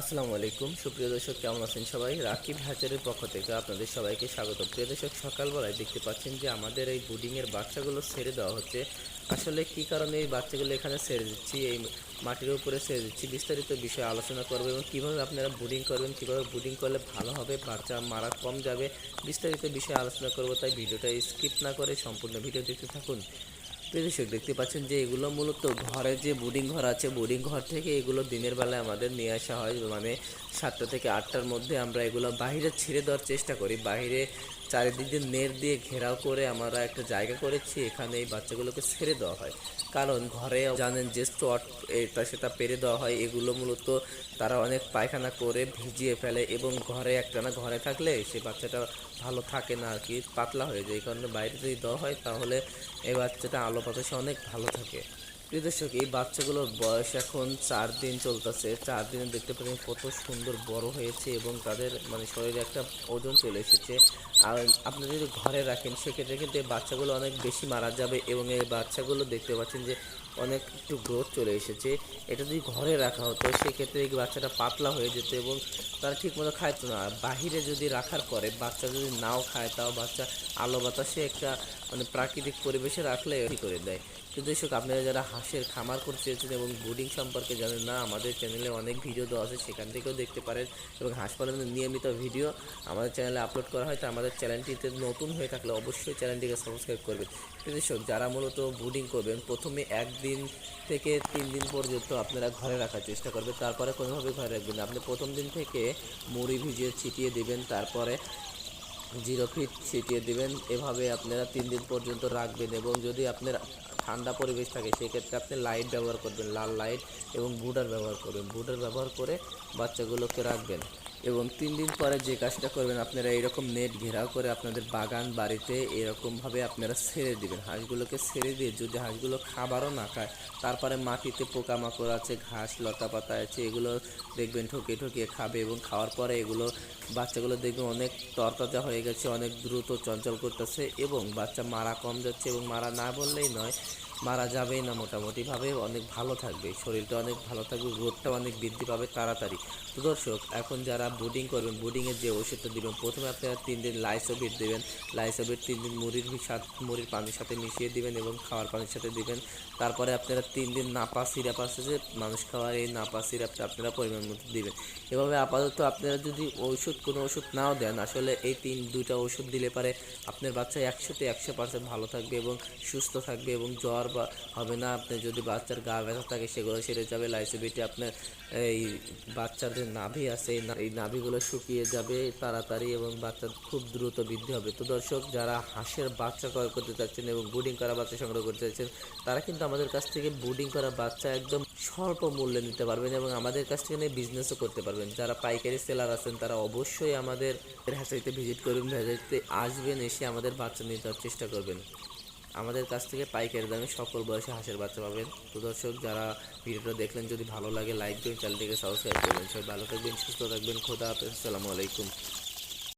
আসসালামু আলাইকুম। সুপ্রিয় দর্শক, কেমন আছেন সবাই? রাকিব হাজারের পক্ষ থেকে আপনাদের সবাইকে স্বাগত। প্রিয় দর্শক, সকালবেলায় দেখতে পাচ্ছেন যে আমাদের এই বুডিংয়ের বাচ্চাগুলো ছেড়ে দেওয়া হচ্ছে। আসলে কি কারণে এই বাচ্চাগুলো এখানে ছেড়ে দিচ্ছি, এই মাটির উপরে ছেড়ে দিচ্ছি, বিস্তারিত বিষয়ে আলোচনা করব এবং কীভাবে আপনারা বুডিং করবেন, কীভাবে বুডিং করলে ভালো হবে, বাচ্চা মারা কম যাবে, বিস্তারিত বিষয়ে আলোচনা করব। তাই ভিডিওটা স্কিপ না করে সম্পূর্ণ ভিডিও দেখতে থাকুন। দর্শক, দেখতে পাচ্ছেন যে এগুলো মূলত ঘরে যে বোর্ডিং ঘর আছে, বোর্ডিং ঘর থেকে এগুলো দিনের বেলায় আমাদের নিয়ে আসা হয়। মানে সাতটা থেকে আটটার মধ্যে আমরা এগুলো বাইরে ছেড়ে দেওয়ার চেষ্টা করি। বাইরে চারিদিকে নেট দিয়ে ঘেরাও করে আমরা একটা জায়গা করেছি, এখানে এই বাচ্চাগুলোকে ছেড়ে দেওয়া হয়। কারণ ঘরে জানেন যে স্টট এটা সেটা পেরে দেওয়া হয়। এগুলো মূলত তারা অনেক পায়খানা করে ভিজিয়ে ফেলে এবং ঘরে একটানা ঘরে থাকলে সে বাচ্চাটা ভালো থাকে না আর কি, পাতলা হয়ে যায়। এই কারণে বাইরে যদি দেওয়া হয় তাহলে এই বাচ্চাটা আলো বাতাসে অনেক ভালো থাকে। প্রিয় দর্শক, এই বাচ্চাগুলোর বয়স এখন চার দিন চলতেছে। চার দিনে দেখতে পাচ্ছেন কত সুন্দর বড় হয়েছে এবং তাদের মানে শরীরে একটা ওজন চলে এসেছে। আর আপনি যদি ঘরে রাখেন, সেক্ষেত্রে কিন্তু এই বাচ্চাগুলো অনেক বেশি মারা যাবে এবং এই বাচ্চাগুলো দেখতে পাচ্ছেন যে অনেক একটু গ্রোথ চলে এসেছে। এটা যদি ঘরে রাখা হতো, সেক্ষেত্রে এই বাচ্চাটা পাতলা হয়ে যেত এবং তারা ঠিকমতো খাইতো না। বাহিরে যদি রাখার পরে বাচ্চা যদি নাও খায়, তাও বাচ্চা আলো বাতাসে একটা মানে প্রাকৃতিক পরিবেশে রাখলে করে দেয়। তো দর্শক, আপনারা যারা হাঁসের খামার করতে চেয়েছেন এবং বোর্ডিং সম্পর্কে জানেন না, আমাদের চ্যানেলে অনেক ভিডিও দেওয়া আছে, সেখান থেকেও দেখতে পারেন এবং হাঁস পালনের নিয়মিত ভিডিও আমাদের চ্যানেলে আপলোড করা হয়। তো আমাদের চ্যানেলটিতে নতুন হয়ে থাকলে অবশ্যই চ্যানেলটিকে সাবস্ক্রাইব করবেন। তো দর্শক, যারা মূলত বোর্ডিং করবেন, প্রথমে একদিন থেকে তিন দিন পর্যন্ত আপনারা ঘরে রাখার চেষ্টা করবেন। তারপরে কোনোভাবে ঘরে রাখবেন। আপনি প্রথম দিন থেকে মুড়ি ভিজিয়ে ছিটিয়ে দেবেন, তারপরে জিরো ফিট ছিটিয়ে দিবেন। এভাবে আপনারা তিন দিন পর্যন্ত রাখবেন এবং যদি আপনার ঠান্ডা পরিবেশ থাকে, সেক্ষেত্রে আপনি লাইট ব্যবহার করবেন, লাল লাইট এবং বুডার ব্যবহার করবেন। বুডার ব্যবহার করে বাচ্চাগুলোকে রাখবেন। এবং তিন দিন পরে যে কাজটা করবেন, আপনারা এইরকম নেট ঘেরাও করে আপনাদের বাগান বাড়িতে এরকমভাবে আপনারা ছেড়ে দিবেন। হাঁসগুলোকে ছেড়ে দিয়ে যদি হাঁসগুলো খাবারও না খায়, তারপরে মাটিতে পোকামাকড় আছে, ঘাস লতা পাতা আছে, এগুলো দেখবেন ঠকিয়ে ঠকিয়ে খাবে এবং খাওয়ার পরে এগুলো বাচ্চাগুলো দেখবেন অনেক তরতাজা হয়ে গেছে, অনেক দ্রুত চঞ্চল করতেছে এবং বাচ্চা মারা কম যাচ্ছে এবং মারা না বললেই নয় মারা যাবেই না মোটামুটিভাবে, অনেক ভালো থাকবে। শরীরটা অনেক ভালো থাকবে গ্রোথটা অনেক বৃদ্ধি পাবে তাড়াতাড়ি। তো দর্শক, এখন যারা বুডিং করবেন বুডিংয়ের যে ওষুধটা দিবেন, প্রথমে আপনারা তিন দিন লাইসোবিট দেবেন। লাইসোবিট তিন দিন মুড়ির সাথে, মুড়ির পানির সাথে মিশিয়ে দিবেন এবং খাওয়ার পানির সাথে দিবেন। তারপরে আপনারা তিন দিন নাপা সিরাপ আছে যে, মানুষ খাওয়ার এই নাপা সিরাপটা আপনারা পরিমাণ মতো দিবেন। এভাবে আপাতত আপনারা যদি ওষুধ কোনো ওষুধ নাও দেন, আসলে এই তিন, দুইটা ওষুধ দিলে পারে আপনার বাচ্চা একশোতে একশো পার্সেন্ট ভালো থাকবে এবং সুস্থ থাকবে এবং জ্বর হবে না। আপনি যদি বাচ্চার গা ব্যথা থাকে, সেগুলো সেরে যাবে। লাইসোবিটে আপনার এই বাচ্চার যে নাভি আছে, এই নাভিগুলো শুকিয়ে যাবে তাড়াতাড়ি এবং বাচ্চার খুব দ্রুত বৃদ্ধি হবে। তো দর্শক, যারা হাঁসের বাচ্চা ক্রয় করতে চাচ্ছেন এবং বুডিং করা বাচ্চা সংগ্রহ করতে চাচ্ছেন, তারা কিন্তু আমাদের কাছ থেকে বুডিং করা বাচ্চা একদম স্বল্প মূল্যে নিতে পারবেন এবং আমাদের কাছ থেকে নিয়ে বিজনেসও করতে পারবেন। যারা পাইকারি সেলার আছেন, তারা অবশ্যই আমাদের হ্যাচারিতে ভিজিট করবেন হ্যাচারিতে আসবেন, এসে আমাদের বাচ্চা নিয়ে যাওয়ার চেষ্টা করবেন। আমাদের কাছ থেকে পাইকারি দামে সকল বয়সে হাঁসের বাচ্চা পাবেন। তো দর্শক, যারা ভিডিওটা দেখলেন, যদি ভালো লাগে লাইক দিন চ্যানেলটিকে সাবস্ক্রাইব করবেন। সবাই ভালো থাকবেন, সুস্থ থাকবেন। খোদা হাফেজ, আসসালামু আলাইকুম।